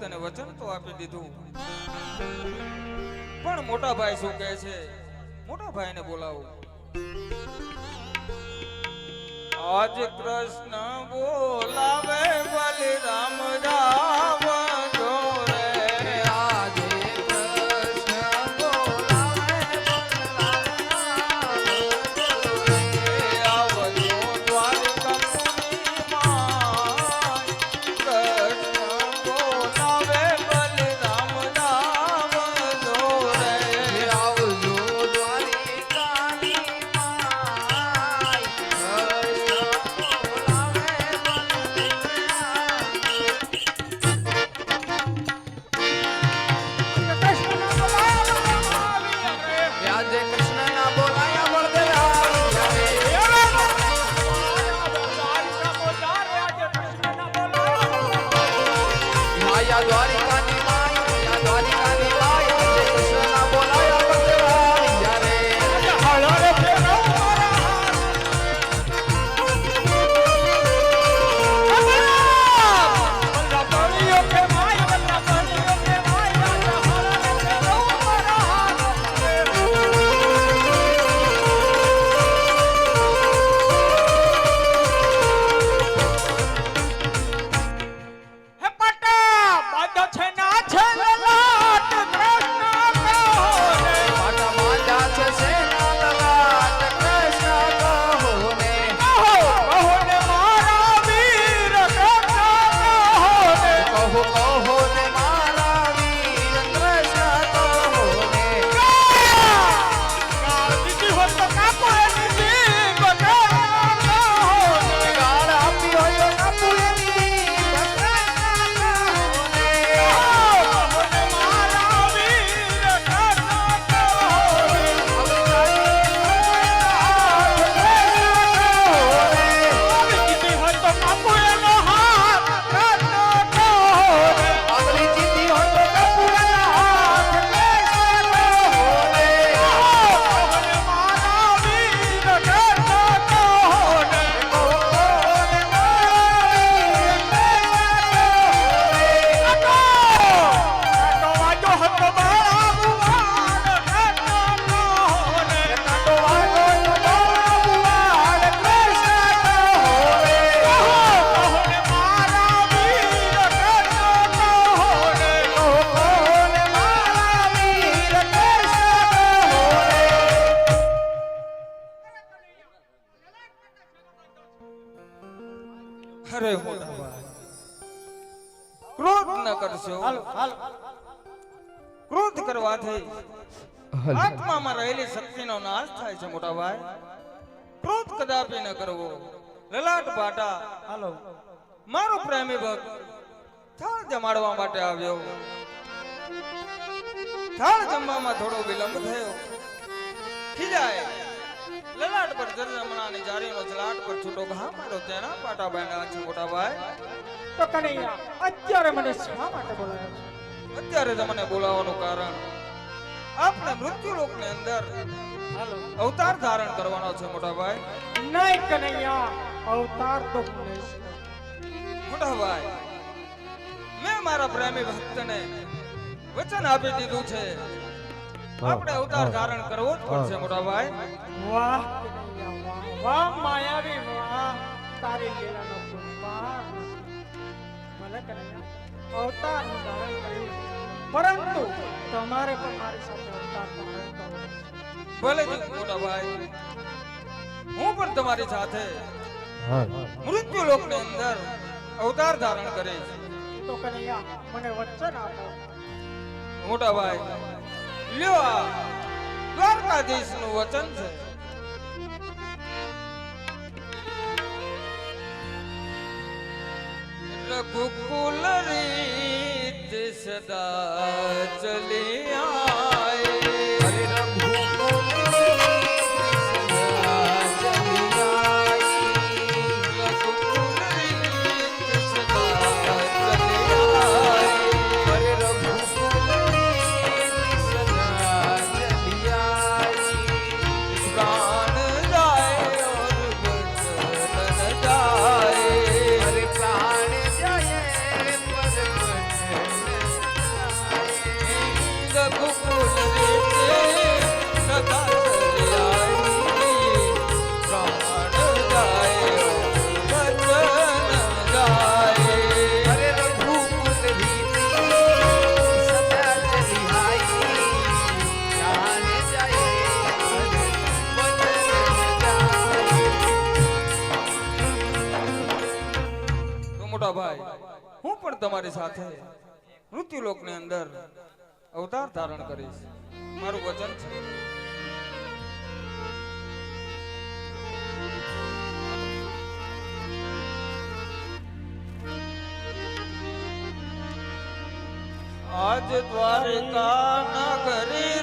ભક્તને વચન તો આપી દીધું. પણ મોટા ભાઈ શું કહે છે? મોટા ભાઈને બોલાવો. આજ કૃષ્ણ બોલાવે બલિરામ રામ Agora ભાઈ ક્રોધ ન કરશો. ક્રોધ કરવાથી આત્મામાં રહેલી શક્તિનો નાશ થાય છે મોટા ભાઈ. ક્રોધ કદાપી ન કરવો. લલાટ પાટા. હાલો. મારો પ્રેમી ભક્ત થાળ જમાડવા માટે આવ્યો. થાળ જમવામાં થોડો વિલંબ થયો. ખીજાય. લલાટ પર જરજમણાની જારીનો જલાટ પર છૂટો ઘા મારો તેના પાટા બાંધ્યા છે મોટા ભાઈ તો કનૈયા અત્યારે મને શા માટે બોલાયો છે? અત્યારે તમને બોલાવવાનું કારણ આપણે મૃત્યુ લોકની અંદર અવતાર ધારણ કરવાનો છે મોટા ભાઈ નહીં કનૈયા અવતાર તો મોટા ભાઈ મેં મારા પ્રેમી ભક્તને વચન આપી દીધું છે. આપણે અવતાર ધારણ કરવો જ પડશે મોટા ભાઈ વાહ વાહ માયાવી વાહ. તારી લીલાનો કૃપાળ ભલે કનૈયા અવતાર ધારણ કર્યું પરંતુ તમારે પણ મારી સાથે અવતાર ધારણ કરવો ભલે જી મોટા ભાઈ હું પણ તમારી સાથે મૃત્યુ લોકની અંદર અવતાર ધારણ કરીશ. તો કનૈયા મને વચન આપો. મોટા ભાઈ લ્યો આ દ્વારકાધીશનું વચન છે. રઘુકુલ રીત સદા ચલી તમારી સાથે મૃત્યુલોકની અંદર અવતાર ધારણ કરીશ. મારું વચન છે. આજ દ્વારકા નગરી